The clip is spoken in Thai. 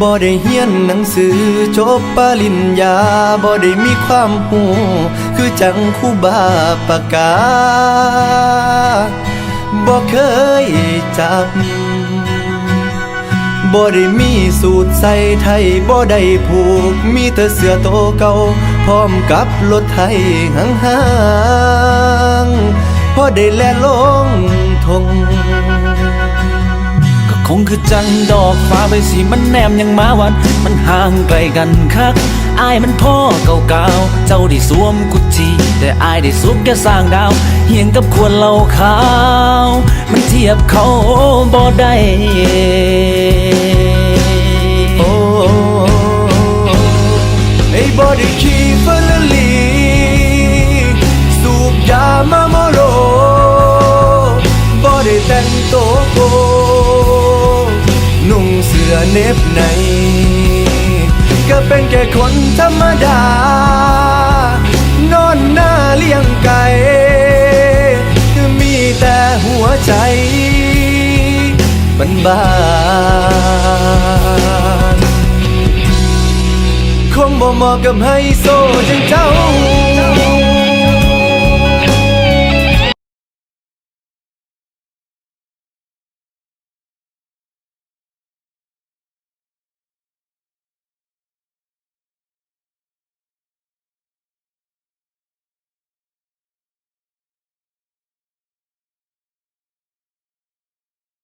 บ่ได้เฮียนหนังสือจบปริญญาบ่ได้มีความหูคือจังคู่บาปากกาบ่เคยจับบ่ได้มีสูตรใส่ไทยบ่ได้ผูก มีแต่เสื้อโตเก่าพร้อมกับรถไทยห่างๆพอได้แล่ลงทง งคือจังดอกฟ้าใบสีมันแนมยังมาวัน มันห่างไกลกันคักอายมันพ่อเก่าๆ เจ้าได้สวมกุจีแต่อายได้สวมแค่สร้างดาวเฮียงกับควรเหล่าขาว มันเทียบเขาบ่ได้โอ้ไอ้บอดี้คีฟอร์ลลีสูบยามาโมโรบอได้แต่งโตวโก นุ่งเสื้อเน็บใน ก็เป็นแค่คนธรรมดา นอนหน้าเลี้ยงไก่มีแต่หัวใจบันบานคงบ่เหมาะกับไฮโซใจ